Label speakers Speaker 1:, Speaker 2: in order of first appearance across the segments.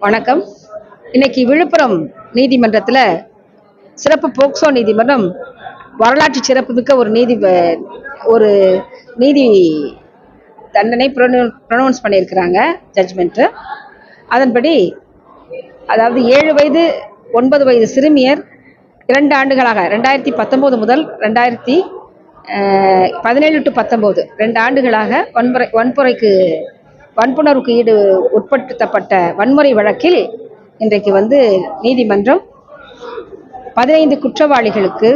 Speaker 1: வணக்கம். இன்னைக்கு விழுப்புரம் நீதிமன்றத்தில் சிறப்பு போக்சோ நீதிமன்றம் வரலாற்று சிறப்புமிக்க ஒரு நீதி ஒரு நீதி தண்டனை ப்ரொனவுன்ஸ் பண்ணியிருக்கிறாங்க ஜட்ஜ்மெண்ட்டு அதன்படி அதாவது ஏழு வயது ஒன்பது வயது சிறுமியர் இரண்டு ஆண்டுகளாக ரெண்டாயிரத்தி பத்தொம்போது முதல் ரெண்டாயிரத்தி பதினேழு டு பத்தொம்போது ரெண்டு ஆண்டுகளாக வன்முறை வன்முறைக்கு வன்புணர்வுக்கு ஈடு உட்படுத்தப்பட்ட வன்முறை வழக்கில் இன்றைக்கு வந்து நீதிமன்றம் பதினைந்து குற்றவாளிகளுக்கு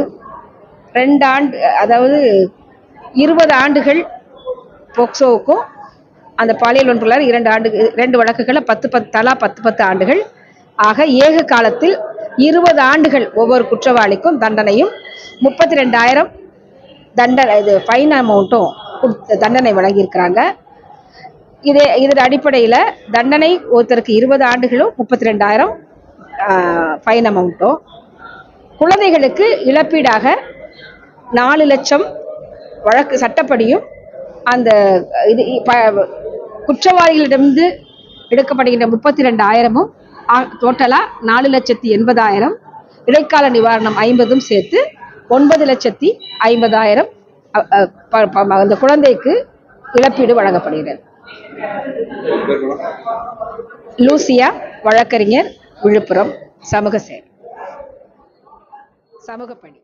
Speaker 1: ரெண்டு ஆண்டு அதாவது இருபது ஆண்டுகள் போக்சோவுக்கும் அந்த பாலியல் வன்புலர் இரண்டு ஆண்டு ரெண்டு வழக்குகளை பத்து பத்து தலா பத்து பத்து ஆண்டுகள். ஆக ஏக காலத்தில் இருபது ஆண்டுகள் ஒவ்வொரு குற்றவாளிக்கும் தண்டனையும் முப்பத்தி ரெண்டாயிரம் தண்டனை இது ஃபைன் அமௌண்ட்டும் தண்டனை வழங்கியிருக்கிறாங்க. இதே இதன் அடிப்படையில் தண்டனை ஒருத்தருக்கு இருபது ஆண்டுகளும் முப்பத்தி ரெண்டாயிரம் ஃபைன் அமௌண்ட்டும் குழந்தைகளுக்கு இழப்பீடாக நாலு லட்சம் வழக்கு சட்டப்படியும் அந்த இது ப குற்றவாளிகளிடமிருந்து எடுக்கப்படுகின்ற முப்பத்தி ரெண்டாயிரமும் டோட்டலாக நாலு லட்சத்தி எண்பதாயிரம் இடைக்கால நிவாரணம் ஐம்பதும் சேர்த்து ஒன்பது லட்சத்தி ஐம்பதாயிரம் அந்த குழந்தைக்கு இழப்பீடு வழங்கப்படுகிறது. லூசியா வழக்கறிஞர் விழுப்புரம் சமூக சேவை சமூக பணி